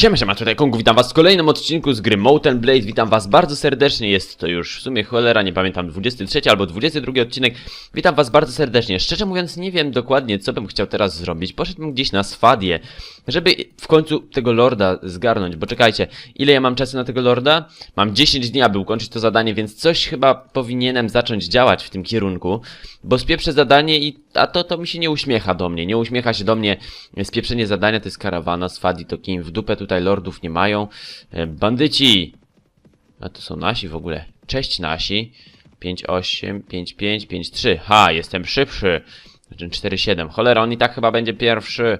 Siema, siema, tutaj Kongu, witam was w kolejnym odcinku z gry Mountain Blade, witam was bardzo serdecznie, jest to już w sumie cholera, nie pamiętam, 23 albo 22 odcinek, witam was bardzo serdecznie, szczerze mówiąc nie wiem dokładnie co bym chciał teraz zrobić, poszedłbym gdzieś na Swadię, żeby w końcu tego lorda zgarnąć, bo czekajcie, ile ja mam czasu na tego lorda? Mam 10 dni, aby ukończyć to zadanie, więc coś chyba powinienem zacząć działać w tym kierunku, bo spieprzę zadanie i a to, to mi się nie uśmiecha do mnie, nie uśmiecha się do mnie spieprzenie zadania, to jest karawana, Swadi to kim w dupę tutaj lordów nie mają. E, Bandyci! A to są nasi w ogóle. Cześć nasi. 5-8, 5-5, 5-3. Ha, jestem szybszy. Znaczy 4-7. Cholera, on i tak chyba będzie pierwszy.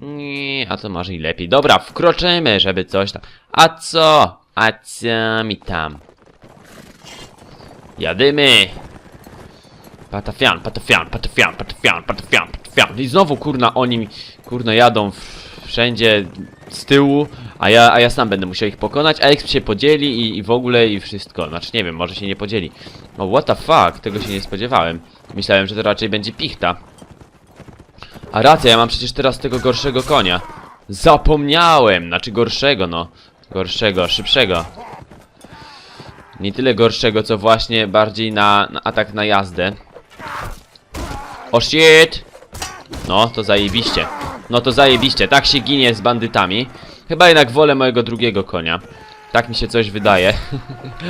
Nie, a to może i lepiej. Dobra, wkroczymy, żeby coś tam. A co? A co mi tam? Jadymy! Patafian, patafian, patafian, patafian, patafian, patafian. I znowu kurna oni mi, kurna jadą w- wszędzie z tyłu, a ja, a ja sam będę musiał ich pokonać, a Exp się podzieli i, i w ogóle i wszystko. Znaczy nie wiem, może się nie podzieli. O what the fuck, tego się nie spodziewałem. Myślałem, że to raczej będzie pichta. A racja, ja mam przecież teraz tego gorszego konia. Zapomniałem, znaczy gorszego no. Gorszego, szybszego. Nie tyle gorszego, co właśnie bardziej na, na atak na jazdę. O shit! No, to zajebiście. No to zajebiście, tak się ginie z bandytami. Chyba jednak wolę mojego drugiego konia. Tak mi się coś wydaje.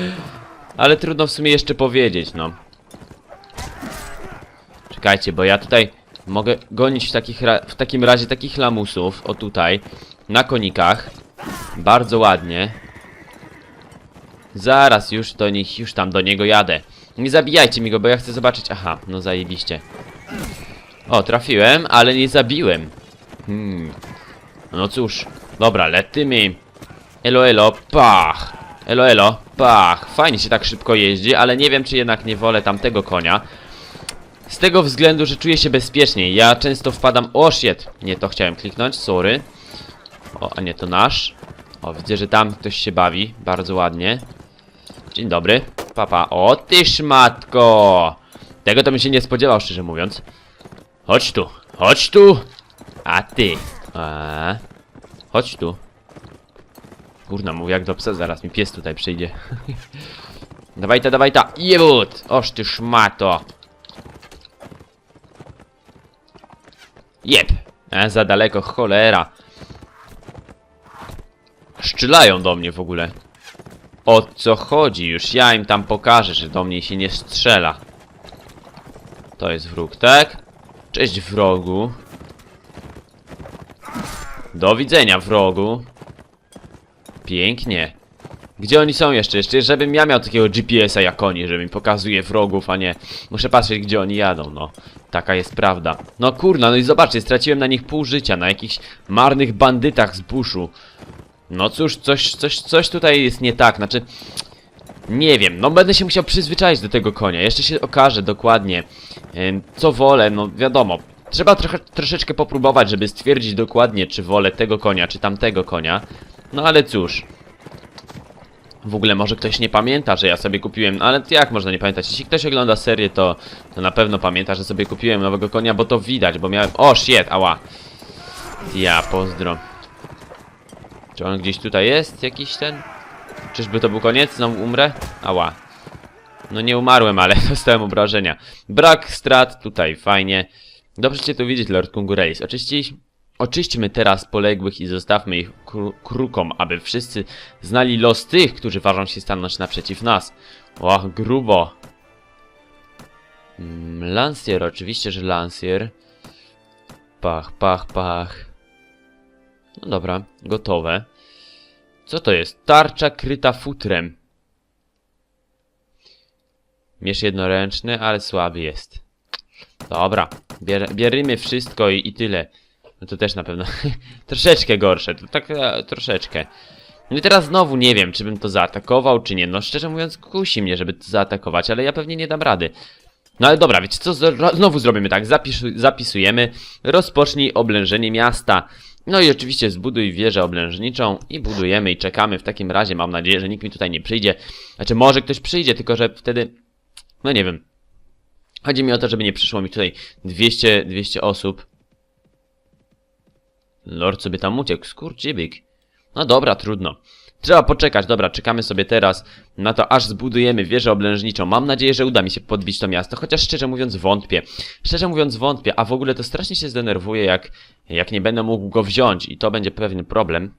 Ale trudno w sumie jeszcze powiedzieć, no. Czekajcie, bo ja tutaj mogę gonić w, takich w takim razie takich lamusów, o tutaj, na konikach. Bardzo ładnie. Zaraz już do nich, już tam do niego jadę. Nie zabijajcie mi go, bo ja chcę zobaczyć. Aha, no zajebiście. O, trafiłem, ale nie zabiłem. Hmm. No cóż, dobra, letymy. Elo, elo, pach. Elo, elo, pach. Fajnie się tak szybko jeździ, ale nie wiem, czy jednak nie wolę tamtego konia. Z tego względu, że czuję się bezpieczniej. Ja często wpadam... O, shit. Nie, to chciałem kliknąć, sorry. O, a nie, to nasz. O, widzę, że tam ktoś się bawi. Bardzo ładnie. Dzień dobry. Papa. O, ty szmatko! Tego to bym się nie spodziewał, szczerze mówiąc. Chodź tu, chodź tu! A ty. Chodź tu. Kurna, mówię jak do psa, zaraz mi pies tutaj przyjdzie. dawaj ta, dawaj ta. Jebut! Oż ty szmato! Jeb! A, za daleko, cholera. Szczylają do mnie w ogóle. O co chodzi? Już ja im tam pokażę, że do mnie się nie strzela. To jest wróg, tak? Cześć wrogu. Do widzenia wrogu. Pięknie. Gdzie oni są jeszcze? Jeszcze żebym ja miał takiego GPS-a jak oni, że mi pokazuje wrogów, a nie... Muszę patrzeć gdzie oni jadą, no. Taka jest prawda. No kurna, no i zobaczcie, straciłem na nich pół życia, na jakichś marnych bandytach z buszu. No cóż, coś, coś, coś tutaj jest nie tak, znaczy... Nie wiem, no będę się musiał przyzwyczaić do tego konia, jeszcze się okaże dokładnie, co wolę, no wiadomo. Trzeba trochę, troszeczkę popróbować, żeby stwierdzić dokładnie, czy wolę tego konia, czy tamtego konia. No ale cóż. W ogóle może ktoś nie pamięta, że ja sobie kupiłem, no ale jak można nie pamiętać? Jeśli ktoś ogląda serię, to, to na pewno pamięta, że sobie kupiłem nowego konia, bo to widać, bo miałem... O, shit, ała. Ja, pozdro. Czy on gdzieś tutaj jest? Jakiś ten? Czyżby to był koniec? Znowu umrę? Ała. No nie umarłem, ale dostałem obrażenia. Brak strat tutaj, fajnie. Dobrze cię tu widzieć, Lord Kungureis. Oczyścić... Oczyśćmy teraz poległych i zostawmy ich kru krukom, aby wszyscy znali los tych, którzy ważą się stanąć naprzeciw nas. Och, grubo. Mm, Lancier, oczywiście, że Lancier. Pach, pach, pach. No dobra, gotowe. Co to jest? Tarcza kryta futrem. Miecz jednoręczny, ale słaby jest. Dobra, bier, wszystko i, i tyle. No to też na pewno troszeczkę gorsze, to tak e, troszeczkę. No i teraz znowu nie wiem, czy bym to zaatakował, czy nie. No szczerze mówiąc, kusi mnie, żeby to zaatakować, ale ja pewnie nie dam rady. No ale dobra, wiecie co, znowu zrobimy tak, zapisujemy, rozpocznij oblężenie miasta. No i oczywiście zbuduj wieżę oblężniczą i budujemy i czekamy w takim razie, mam nadzieję, że nikt mi tutaj nie przyjdzie. Znaczy może ktoś przyjdzie, tylko że wtedy, no nie wiem. Chodzi mi o to, żeby nie przyszło mi tutaj 200, 200 osób. Lord sobie tam uciekł, skurczybyk. No dobra, trudno. Trzeba poczekać, dobra, czekamy sobie teraz na to, aż zbudujemy wieżę oblężniczą. Mam nadzieję, że uda mi się podbić to miasto, chociaż szczerze mówiąc wątpię. Szczerze mówiąc wątpię, a w ogóle to strasznie się zdenerwuję, jak, jak nie będę mógł go wziąć i to będzie pewien problem.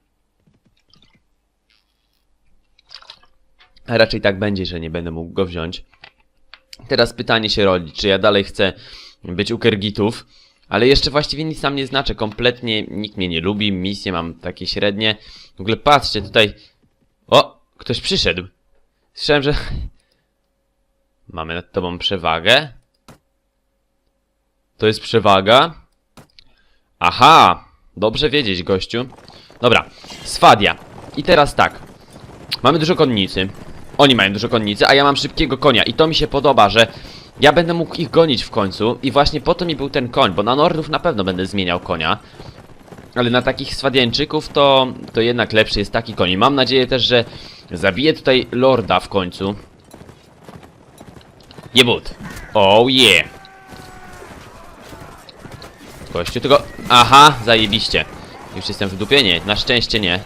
A raczej tak będzie, że nie będę mógł go wziąć. Teraz pytanie się rodzi, czy ja dalej chcę być u Kergitów, ale jeszcze właściwie nic tam nie znaczę, kompletnie nikt mnie nie lubi, misje mam takie średnie. W ogóle patrzcie, tutaj... O! Ktoś przyszedł. Słyszałem, że... Mamy nad tobą przewagę? To jest przewaga? Aha! Dobrze wiedzieć, gościu. Dobra, Swadia. I teraz tak. Mamy dużo konnicy. Oni mają dużo konnicy, a ja mam szybkiego konia. I to mi się podoba, że ja będę mógł ich gonić w końcu. I właśnie po to mi był ten koń, bo na Nordów na pewno będę zmieniał konia. Ale na takich Swadiańczyków to, to jednak lepszy jest taki koń. I mam nadzieję też, że zabiję tutaj Lorda w końcu. Jebut. Oh yeah. Gościu, tylko... Aha, zajebiście. Już jestem w dupie? Nie, na szczęście nie.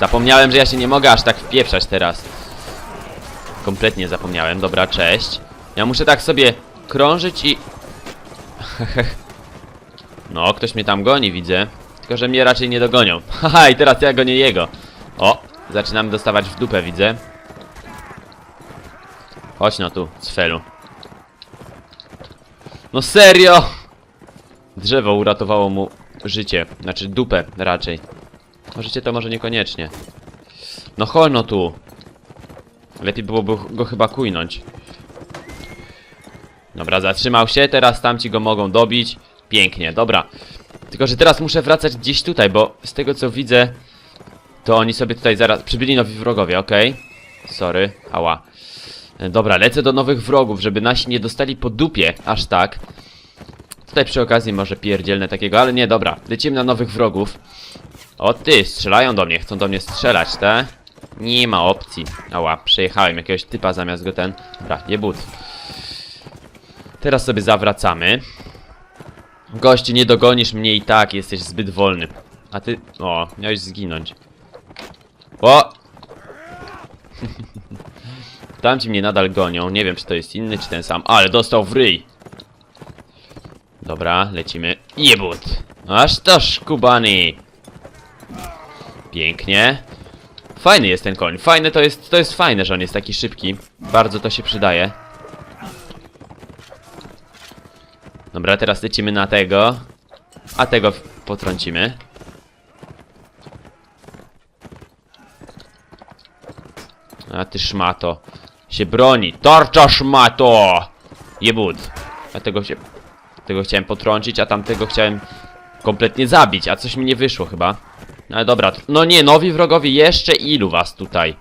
Zapomniałem, że ja się nie mogę aż tak wpieprzać teraz. Kompletnie zapomniałem. Dobra, cześć. Ja muszę tak sobie krążyć i... no, ktoś mnie tam goni, widzę. Tylko, że mnie raczej nie dogonią. Haha, i teraz ja gonię jego. O, zaczynamy dostawać w dupę, widzę. Chodź no tu, cfelu. No serio! Drzewo uratowało mu życie. Znaczy dupę raczej. Życie to może niekoniecznie. No chodź no tu. Lepiej byłoby go chyba kujnąć. Dobra, zatrzymał się, teraz tamci go mogą dobić. Pięknie, dobra. Tylko, że teraz muszę wracać gdzieś tutaj, bo z tego co widzę, to oni sobie tutaj zaraz... Przybyli nowi wrogowie, okej. Sorry, ała. E, Dobra, lecę do nowych wrogów, żeby nasi nie dostali po dupie, aż tak. Tutaj przy okazji może pierdzielne takiego, ale nie, dobra. Lecimy na nowych wrogów. O ty, strzelają do mnie, chcą do mnie strzelać, te? Nie ma opcji. Ała, przejechałem jakiegoś typa zamiast go ten. Dobra, jebut. Teraz sobie zawracamy. Gości, nie dogonisz mnie i tak, jesteś zbyt wolny. A ty... O, miałeś zginąć. O! Tamci mnie nadal gonią. Nie wiem, czy to jest inny, czy ten sam. Ale dostał w ryj. Dobra, lecimy. Jebut! Aż to szkubany! Pięknie. Fajny jest ten koń. Fajne to jest, to jest fajne, że on jest taki szybki. Bardzo to się przydaje. Dobra, teraz lecimy na tego. A tego potrącimy. A ty szmato. Się broni. Tarcza szmato! Jebut. A tego się... Tego chciałem potrącić, a tamtego chciałem kompletnie zabić, a coś mi nie wyszło chyba. Ale dobra, no nie, nowi wrogowie, jeszcze ilu was tutaj?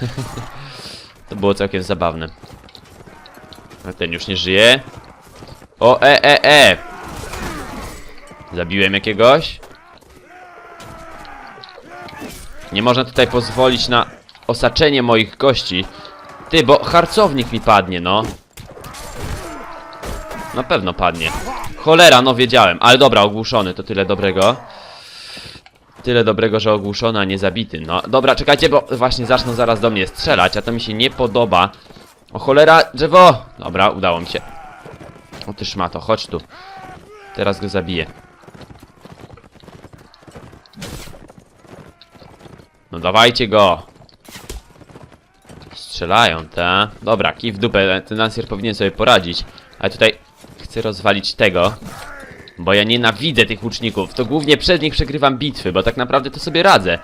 to było całkiem zabawne. A ten już nie żyje. O, e, e, e! Zabiłem jakiegoś? Nie można tutaj pozwolić na osaczenie moich gości. Ty, bo harcownik mi padnie, no. Na pewno padnie. Cholera, no wiedziałem. Ale dobra, ogłuszony, to tyle dobrego. Tyle dobrego, że ogłuszony, a nie zabity. No, dobra, czekajcie, bo właśnie zaczną zaraz do mnie strzelać, a to mi się nie podoba. O cholera, drzewo! Dobra, udało mi się. O ty szmato, chodź tu. Teraz go zabiję. No dawajcie go! Strzelają, ta? Dobra, kij w dupę, ten lancier powinien sobie poradzić. Ale tutaj chcę rozwalić tego. Bo ja nienawidzę tych łuczników. To głównie przez nich przegrywam bitwy, bo tak naprawdę to sobie radzę.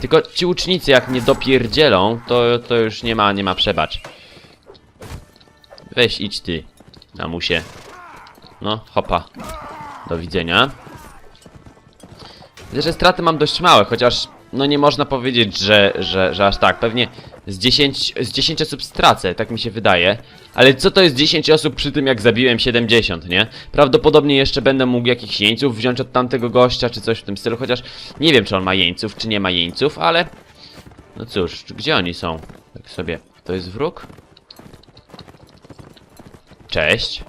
Tylko ci łucznicy jak mnie dopierdzielą, to, to już nie ma, nie ma przebacz. Weź idź ty, namusie. No, hopa. Do widzenia. Widzę, że straty mam dość małe, chociaż no nie można powiedzieć, że, że, że aż tak. Pewnie z 10, z 10 osób stracę, tak mi się wydaje. Ale co to jest 10 osób przy tym, jak zabiłem 70, nie? Prawdopodobnie jeszcze będę mógł jakichś jeńców wziąć od tamtego gościa, czy coś w tym stylu, chociaż nie wiem, czy on ma jeńców, czy nie ma jeńców, ale... No cóż, gdzie oni są? Tak sobie... To jest wróg? Cześć.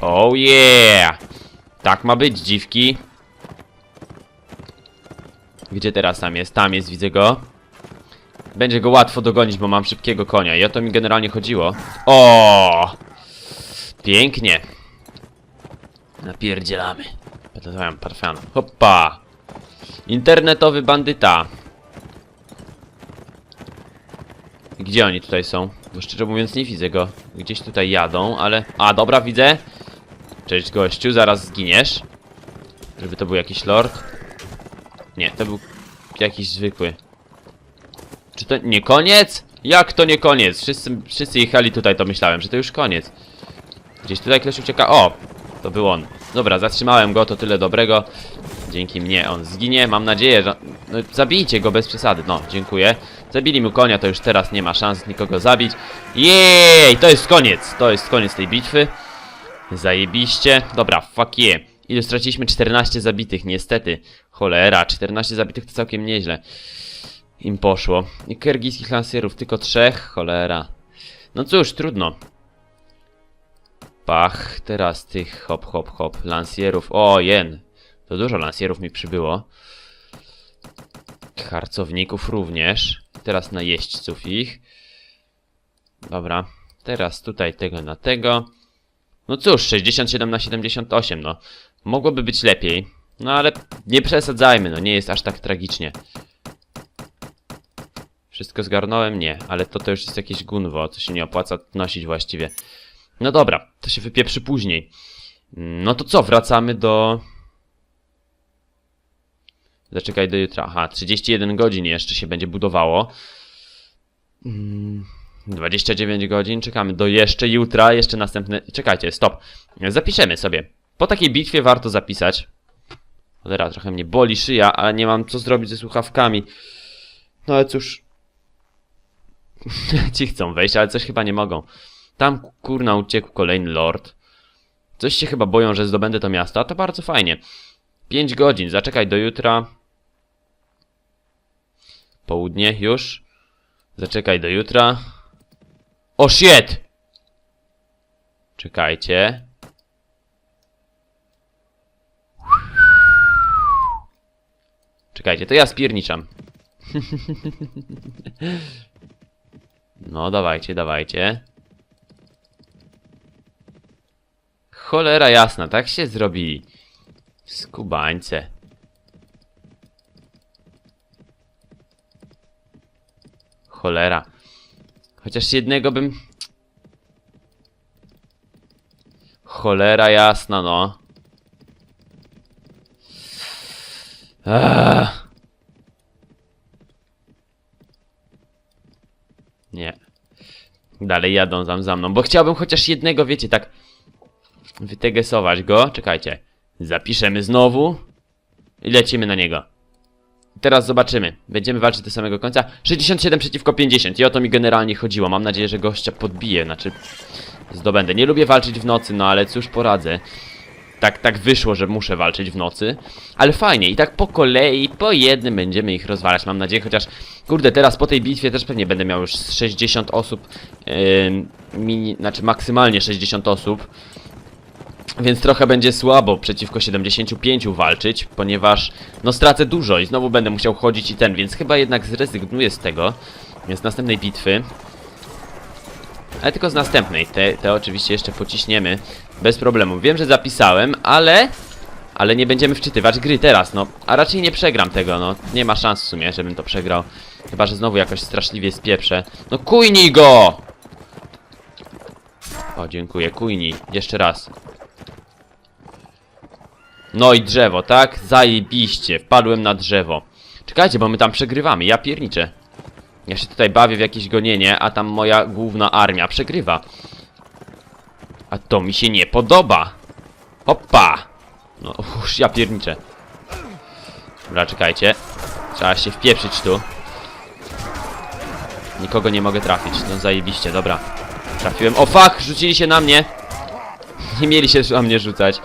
Oh yeah! Tak ma być, dziwki. Gdzie teraz tam jest? Tam jest, widzę go. Będzie go łatwo dogonić, bo mam szybkiego konia i o to mi generalnie chodziło. O! Pięknie. Napierdzielamy. Podlewałem parfianą. Hoppa! Internetowy bandyta. Gdzie oni tutaj są? Bo szczerze mówiąc nie widzę go. Gdzieś tutaj jadą, ale... A, dobra, widzę. Cześć gościu, zaraz zginiesz. Żeby to był jakiś lord. Nie, to był jakiś zwykły. Czy to nie koniec? Jak to nie koniec? Wszyscy, wszyscy jechali tutaj, to myślałem, że to już koniec. Gdzieś tutaj ktoś ucieka. O! To był on. Dobra, zatrzymałem go, to tyle dobrego. Dzięki mnie on zginie. Mam nadzieję, że... No, zabijcie go bez przesady. No, dziękuję. Zabili mu konia, to już teraz nie ma szans nikogo zabić. Jej! To jest koniec! To jest koniec tej bitwy. Zajebiście. Dobra, fuck yeah. Ilu straciliśmy? 14 zabitych, niestety. Cholera, 14 zabitych to całkiem nieźle. Im poszło. I kirgiskich lansierów tylko trzech, cholera. No cóż, trudno. Pach, teraz tych hop, hop, hop, lansierów. O, jen. To dużo lansierów mi przybyło. Harcowników również. Teraz na jeźdźców ich. Dobra. Teraz tutaj tego na tego. No cóż, 67 na 78, no. Mogłoby być lepiej. No ale nie przesadzajmy, no nie jest aż tak tragicznie. Wszystko zgarnąłem? Nie, ale to to już jest jakieś gunwo, co się nie opłaca nosić właściwie. No dobra, to się wypieprzy później. No to co, wracamy do... Zaczekaj do jutra. Aha, 31 godzin jeszcze się będzie budowało. Mm, 29 godzin, czekamy do jeszcze jutra, jeszcze następne... Czekajcie, stop. Zapiszemy sobie. Po takiej bitwie warto zapisać. Cholera, trochę mnie boli szyja, ale nie mam co zrobić ze słuchawkami. No ale cóż... Ci chcą wejść, ale coś chyba nie mogą. Tam kurna uciekł kolejny lord. Coś się chyba boją, że zdobędę to miasto, a to bardzo fajnie. 5 godzin, zaczekaj do jutra. Południe już. Zaczekaj do jutra. O shit! Czekajcie. Czekajcie, to ja spierniczam. No, dawajcie, dawajcie. Cholera jasna, tak się zrobili. Skubańce. Cholera. Chociaż jednego bym... Cholera jasna, no. Eee. Nie. Dalej jadą tam za mną, bo chciałbym chociaż jednego, wiecie, tak wytegesować go. Czekajcie. Zapiszemy znowu i lecimy na niego. Teraz zobaczymy. Będziemy walczyć do samego końca. 67 przeciwko 50 i o to mi generalnie chodziło. Mam nadzieję, że gościa podbiję, znaczy zdobędę. Nie lubię walczyć w nocy, no ale cóż poradzę. Tak, tak wyszło, że muszę walczyć w nocy. Ale fajnie, i tak po kolei, po jednym będziemy ich rozwalać, mam nadzieję, chociaż kurde, teraz po tej bitwie też pewnie będę miał już z 60 osób, yy, mini, znaczy maksymalnie 60 osób. Więc trochę będzie słabo przeciwko 75 walczyć, ponieważ no stracę dużo i znowu będę musiał chodzić i ten, więc chyba jednak zrezygnuję z tego. Z następnej bitwy. Ale tylko z następnej. Te, te oczywiście jeszcze pociśniemy. Bez problemu. Wiem, że zapisałem, ale... Ale nie będziemy wczytywać gry teraz, no. A raczej nie przegram tego, no. Nie ma szans w sumie, żebym to przegrał. Chyba, że znowu jakoś straszliwie spieprzę. No kujnij go! O, dziękuję. Kujnij. Jeszcze raz. No i drzewo, tak? Zajebiście. Wpadłem na drzewo. Czekajcie, bo my tam przegrywamy. Ja pierniczę. Ja się tutaj bawię w jakieś gonienie, a tam moja główna armia przegrywa. A to mi się nie podoba. Hoppa! No, uż, ja pierniczę. Dobra, czekajcie. Trzeba się wpieprzyć tu. Nikogo nie mogę trafić. No zajebiście, dobra. Trafiłem. O fuck! Rzucili się na mnie. Nie mieli się na mnie rzucać.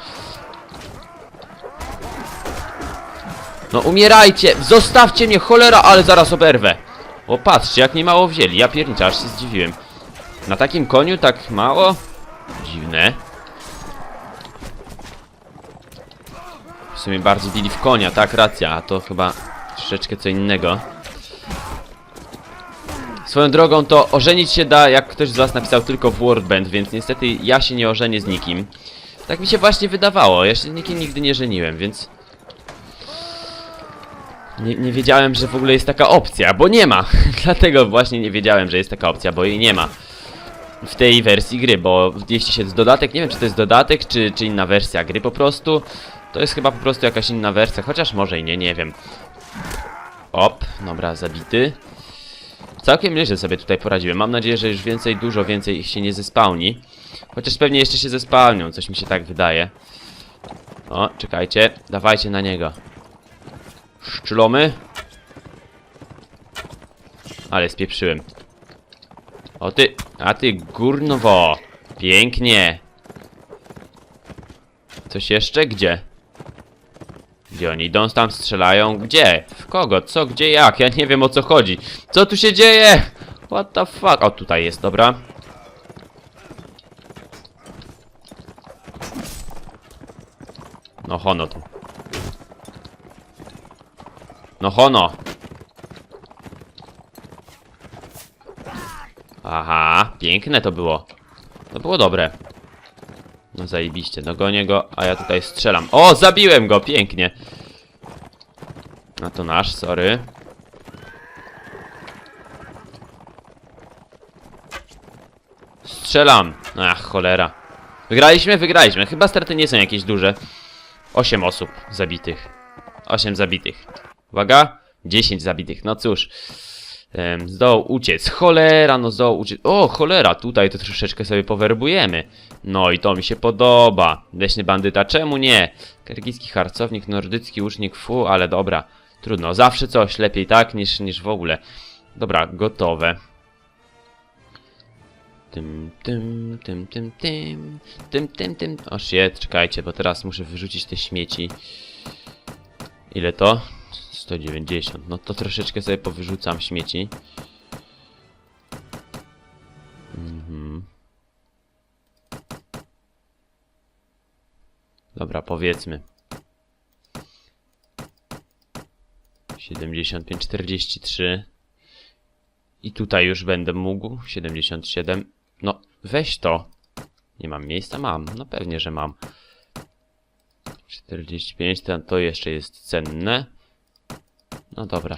No umierajcie! Zostawcie mnie, cholera, ale zaraz oberwę. O, patrzcie, jak nie mało wzięli. Ja pierniczę, aż się zdziwiłem. Na takim koniu tak mało? Dziwne. W sumie bardziej bili w konia, tak, racja, a to chyba troszeczkę co innego. Swoją drogą to ożenić się da, jak ktoś z was napisał tylko w Wordband, więc niestety ja się nie ożenię z nikim. Tak mi się właśnie wydawało, ja się nikim nigdy nie żeniłem, więc... Nie, nie wiedziałem, że w ogóle jest taka opcja, bo nie ma. Dlatego właśnie nie wiedziałem, że jest taka opcja, bo jej nie ma. W tej wersji gry, bo jeśli się z dodatek, nie wiem czy to jest dodatek, czy, czy inna wersja gry po prostu. To jest chyba po prostu jakaś inna wersja, chociaż może i nie, nie wiem. Op, dobra, zabity. Całkiem nieźle sobie tutaj poradziłem. Mam nadzieję, że już więcej, dużo więcej ich się nie zespałni. Chociaż pewnie jeszcze się zespałnią, coś mi się tak wydaje. O, czekajcie, dawajcie na niego. Szczulomy. Ale spieprzyłem. O ty, a ty górnowo. Pięknie. Coś jeszcze? Gdzie? Gdzie oni idą? Tam strzelają? Gdzie? W kogo? Co? Gdzie? Jak? Ja nie wiem o co chodzi. Co tu się dzieje? What the fuck? O, tutaj jest, dobra. No hono tu. No hono. Aha, piękne to było. To było dobre. No zajebiście, dogonię go, a ja tutaj strzelam. O, zabiłem go, pięknie. A to nasz, sorry. Strzelam. Ach, cholera. Wygraliśmy? Wygraliśmy. Chyba straty nie są jakieś duże. 8 osób zabitych. 8 zabitych. Uwaga. 10 zabitych. No cóż. Em, zdołał uciec. Cholera, no zdołał uciec. O, cholera, tutaj to troszeczkę sobie powerbujemy. No i to mi się podoba. Leśny bandyta, czemu nie? Kirgijski harcownik, nordycki łucznik, fu, ale dobra. Trudno, zawsze coś lepiej tak niż, niż w ogóle. Dobra, gotowe. Tym, tym, tym, tym, tym, tym, tym, tym. O shit, czekajcie, bo teraz muszę wyrzucić te śmieci. Ile to? 190. No to troszeczkę sobie powyrzucam śmieci. Mhm. Dobra, powiedzmy. 75, 43. I tutaj już będę mógł. 77. No, weź to. Nie mam miejsca? Mam. No pewnie, że mam. 45, to, to jeszcze jest cenne. No dobra.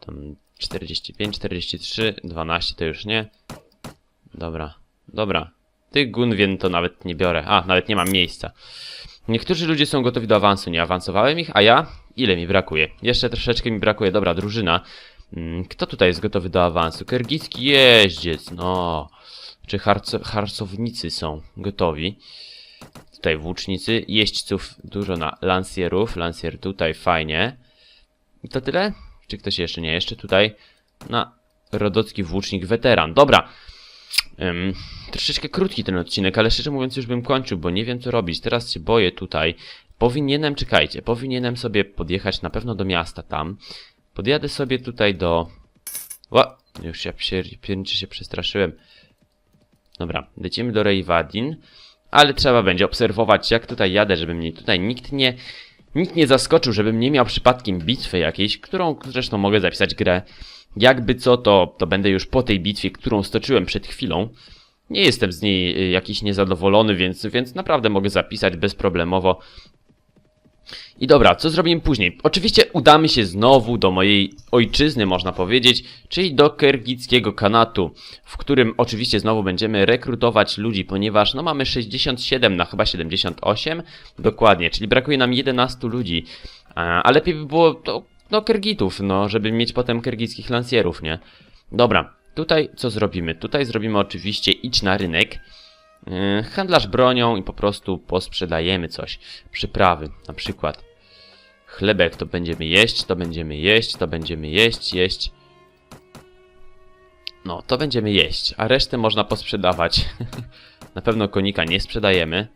Tam 45, 43, 12 to już nie. Dobra, dobra. Ty Gunwien to nawet nie biorę. A, nawet nie mam miejsca. Niektórzy ludzie są gotowi do awansu. Nie awansowałem ich, a ja? Ile mi brakuje? Jeszcze troszeczkę mi brakuje. Dobra, drużyna. Mm, Kto tutaj jest gotowy do awansu? Kergicki jeździec, no. Czy harco harcownicy są gotowi? Tutaj włócznicy, jeźdźców dużo na lansierów. Lansier tutaj, fajnie. I to tyle? Czy ktoś jeszcze nie? Jeszcze tutaj na rodocki włócznik weteran. Dobra. Troszeczkę krótki ten odcinek, ale szczerze mówiąc już bym kończył, bo nie wiem co robić. Teraz się boję tutaj. Powinienem, czekajcie, powinienem sobie podjechać na pewno do miasta tam. Podjadę sobie tutaj do... Ła, już się, pierniczy się przestraszyłem. Dobra, lecimy do Rejwadin, ale trzeba będzie obserwować jak tutaj jadę, żeby mnie tutaj nikt nie... Nikt nie zaskoczył, żebym nie miał przypadkiem bitwy jakiejś, którą zresztą mogę zapisać grę. Jakby co, to, to będę już po tej bitwie, którą stoczyłem przed chwilą. Nie jestem z niej y, jakiś niezadowolony, więc, więc naprawdę mogę zapisać bezproblemowo. I dobra, co zrobimy później? Oczywiście udamy się znowu do mojej ojczyzny, można powiedzieć, czyli do Kergickiego Kanatu, w którym oczywiście znowu będziemy rekrutować ludzi, ponieważ no mamy 67 na chyba 78, dokładnie, czyli brakuje nam 11 ludzi, a, lepiej by było to, no Kergitów, no, żeby mieć potem kergickich lansierów, nie? Dobra, tutaj co zrobimy? Tutaj zrobimy oczywiście idź na rynek, Yy, handlarz bronią i po prostu posprzedajemy coś. Przyprawy, na przykład. Chlebek to będziemy jeść, to będziemy jeść, to będziemy jeść, jeść. No, to będziemy jeść, a resztę można posprzedawać. na pewno konika nie sprzedajemy.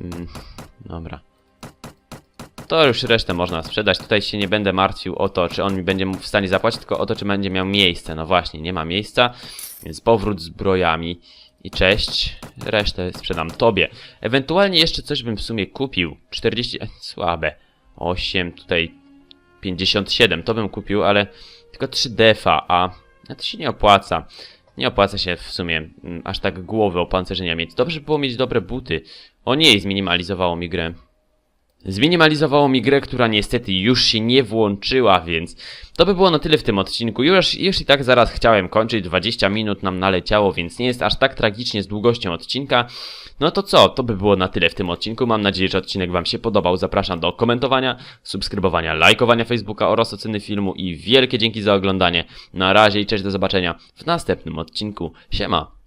Mm, dobra. To już resztę można sprzedać. Tutaj się nie będę martwił o to, czy on mi będzie w stanie zapłacić, tylko o to, czy będzie miał miejsce. No właśnie, nie ma miejsca, więc powrót z zbrojami. I cześć. Resztę sprzedam tobie. Ewentualnie jeszcze coś bym w sumie kupił. 40... e, Słabe. 8, tutaj 57, to bym kupił, ale tylko 3 defa, a to się nie opłaca. Nie opłaca się w sumie mm, aż tak głowy opancerzenia mieć. Dobrze by było mieć dobre buty. O nie, zminimalizowało mi grę. Zminimalizowało mi grę, która niestety już się nie włączyła, więc to by było na tyle w tym odcinku. Już, już i tak zaraz chciałem kończyć, 20 minut nam naleciało, więc nie jest aż tak tragicznie z długością odcinka. No to co, to by było na tyle w tym odcinku. Mam nadzieję, że odcinek Wam się podobał. Zapraszam do komentowania, subskrybowania, lajkowania Facebooka oraz oceny filmu i wielkie dzięki za oglądanie. Na razie i cześć, do zobaczenia w następnym odcinku. Siema!